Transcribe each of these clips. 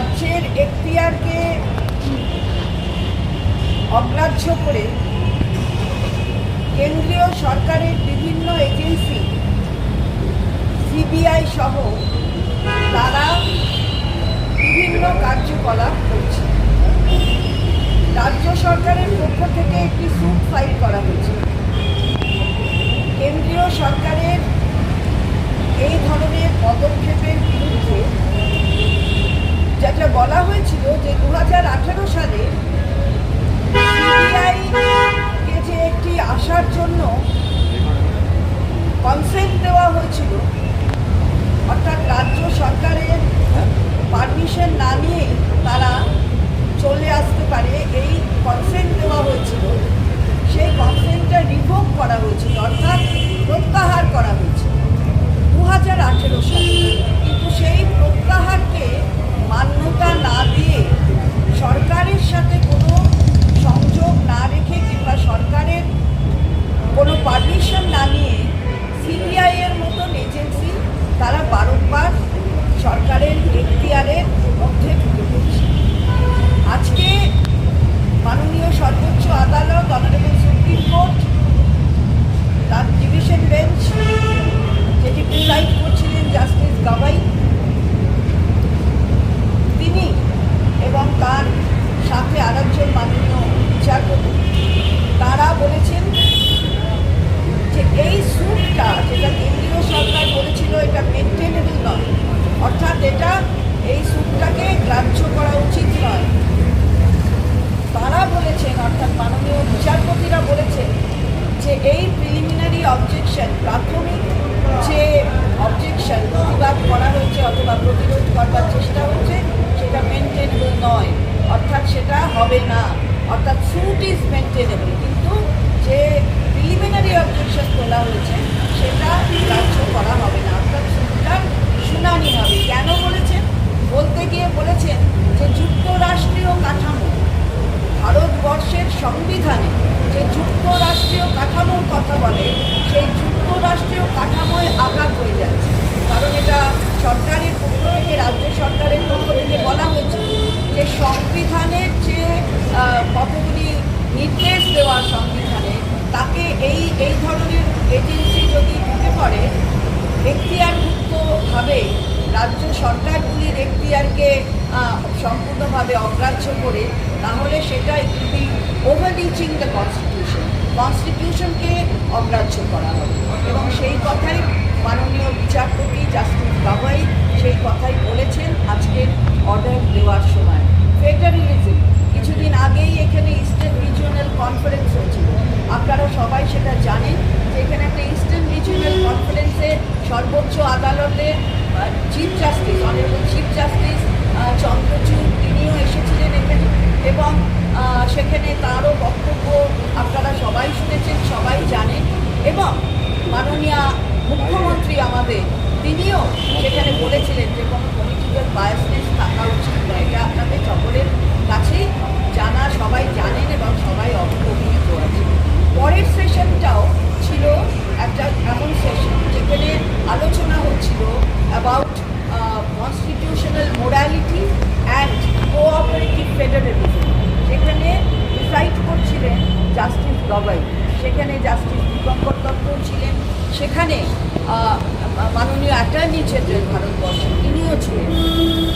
রাজ্যের এখতিয়ারকে অগ্রাহ্য করে কেন্দ্রীয় সরকারের বিভিন্ন এজেন্সি, সিবিআই সহ তারা বিভিন্ন কার্যকলাপ করছে। রাজ্য সরকারের পক্ষ থেকে একটি স্যুট ফাইল করা হয়েছে কেন্দ্রীয় সরকারের এই ধরনের পদক্ষেপের বিরুদ্ধে যেটা বলা হয়েছিল যে দু হাজার আঠেরো সালে সিবিআই কে যে একটি আসার জন্য কনসেন্ট দেওয়া হয়েছিল, অর্থাৎ রাজ্য সরকারের পারমিশন না নিয়ে তারা চলে আসতে পারে, এই কনসেন্ট দেওয়া হয়েছিল। সেই কনসেন্টটা রিভোক করা হয়েছিল, অর্থাৎ প্রত্যাহার করা হয়েছিল দু হাজার আঠেরো সালে। কিন্তু সেই প্রত্যাহারকে মান্যতা না দিয়ে সরকারের সাথে কোনো সংযোগ না রেখে কিংবা সরকারের কোনো পারমিশন না নিয়ে সিবিআই এর মতন এজেন্সি তারা বারংবার সরকারের এখতিয়ারের মধ্যে ঢুকে পড়ছে আজকে মাননীয় সর্বোচ্চ আদালত অনারেবল সুপ্রিম কোর্ট তার ডিভিশন বেঞ্চ যেটি প্রিসাইড করছিলেন জাস্টিস গাবাই তিনি এবং তার সাথে আরেকজন মাননীয় বিচারপতি তারা বলেছেন যে এই স্যুটটা যেটা কেন্দ্রীয় সরকার বলেছিল এটা মেনটেনেবল নয়। অর্থাৎ এটা এই স্যুটটাকে গ্রাহ্য করা উচিত নয়। তারা বলেছেন, অর্থাৎ মাননীয় বিচারপতিরা বলেছেন, যে এই প্রিলিমিনারি অবজেকশন প্রাথমিক যে অবজেকশন প্রতিবাদ করা হয়েছে অথবা প্রতিরোধ করবার চেষ্টা হচ্ছে, সেটা মেনটেনেবল নয়। অর্থাৎ সেটা হবে না। অর্থাৎ স্যুট ইজ মেনটেনেবল কিন্তু যে প্রিলিমিনারি অবজেকশন তোলা হয়েছে সেটা গ্রাহ্য করা হবে না অর্থাৎ স্যুটটার শুনানি হবে কেন বলেছেন বলতে গিয়ে বলেছেন যে যুক্তরাষ্ট্রীয় কাঠামো ভারতবর্ষের সংবিধানে যে যুক্তরাষ্ট্রীয় কাঠামোর কথা বলে সেই যুক্তরাষ্ট্রীয় কাঠামোয় আঘাত হয়ে যাচ্ছে কারণ এটা সরকারের পক্ষ থেকে রাজ্য সরকারের পক্ষ থেকে বলা হয়েছে যে সংবিধানের যে আহ, কতগুলি নির্দেশ দেওয়া সংবিধানে তাকে এই এই ধরনের এজেন্সি যদি ঢুকে পড়ে এখতিয়ারভুক্তভাবে রাজ্য সরকারগুলির এখতিয়ারকে সম্পূর্ণভাবে অগ্রাহ্য করে, তাহলে সেটা খুবই ওভার রিচিং দ্য কনস্টিটিউশন কনস্টিটিউশনকে অগ্রাহ্য করা হবে। এবং সেই কথাই মাননীয় বিচারপতি জাস্টিস গাভাই সেই কথাই বলেছেন আজকের অর্ডার দেওয়ার সময়। ফেডারেলিজম কিছুদিন আগেই এখানে ইস্টার্ন রিজিওনাল কনফারেন্স হয়েছিল আপনারা সবাই সেটা জানেন যে এখানে একটা ইস্টার্ন রিজিওনাল কনফারেন্সে সর্বোচ্চ আদালতের chief justice honourable chief justice Chandrachud তিনিও এসেছিলেন এখানে। এবং সেখানে তারও বক্তব্য আপনারা সবাই শুনেছেন, সবাই জানেন। এবং মাননীয় মুখ্যমন্ত্রী আমাদের, তিনিও সেখানে বলেছিলেন যে কোনো পলিটিক্যাল বায়াসনেস থাকা উচিত নয়। Constitutional morality and cooperative federalism সেখানে ডিসাইড করছিলেন জাস্টিস গবাই সেখানে জাস্টিস দীপঙ্কর দত্ত ছিলেন, সেখানে মাননীয় অ্যাটর্নি জেনারেল ভারতবর্ষ, তিনিও ছিলেন।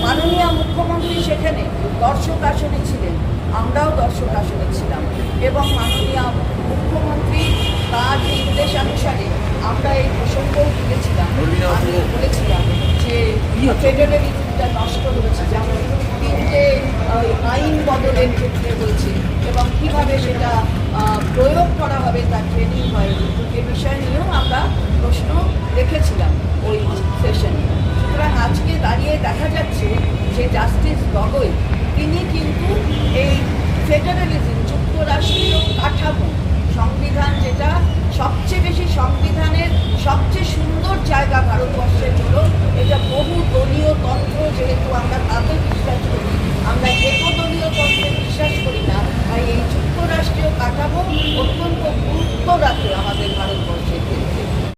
মাননীয় মুখ্যমন্ত্রী সেখানে দর্শক আসনে ছিলেন, আমরাও দর্শক আসনে ছিলাম। এবং মাননীয় মুখ্যমন্ত্রী তার নির্দেশানুসারে আমরা এই প্রসঙ্গও তুলেছিলাম। আমি বলেছিলাম যে ফেডারেল ইউনিটটা নষ্ট হয়েছে যেমন তিনটে আইন বদলের ক্ষেত্রে হয়েছে এবং কীভাবে সেটা প্রয়োগ করা হবে তার ট্রেনিং হয় এ বিষয় নিয়েও আমরা প্রশ্ন রেখেছিলাম ওই সেশনে সুতরাং আজকে দাঁড়িয়ে দেখা যাচ্ছে যে জাস্টিস গগৈ তিনি কিন্তু এই ফেডারেলিজম যুক্তরাষ্ট্রীয় কাঠামো সবচেয়ে বেশি সংবিধানের সবচেয়ে সুন্দর জায়গা ভারতবর্ষের হলো এটা বহু দলীয় তন্ত্র, যেহেতু আমরা তাতে বিশ্বাস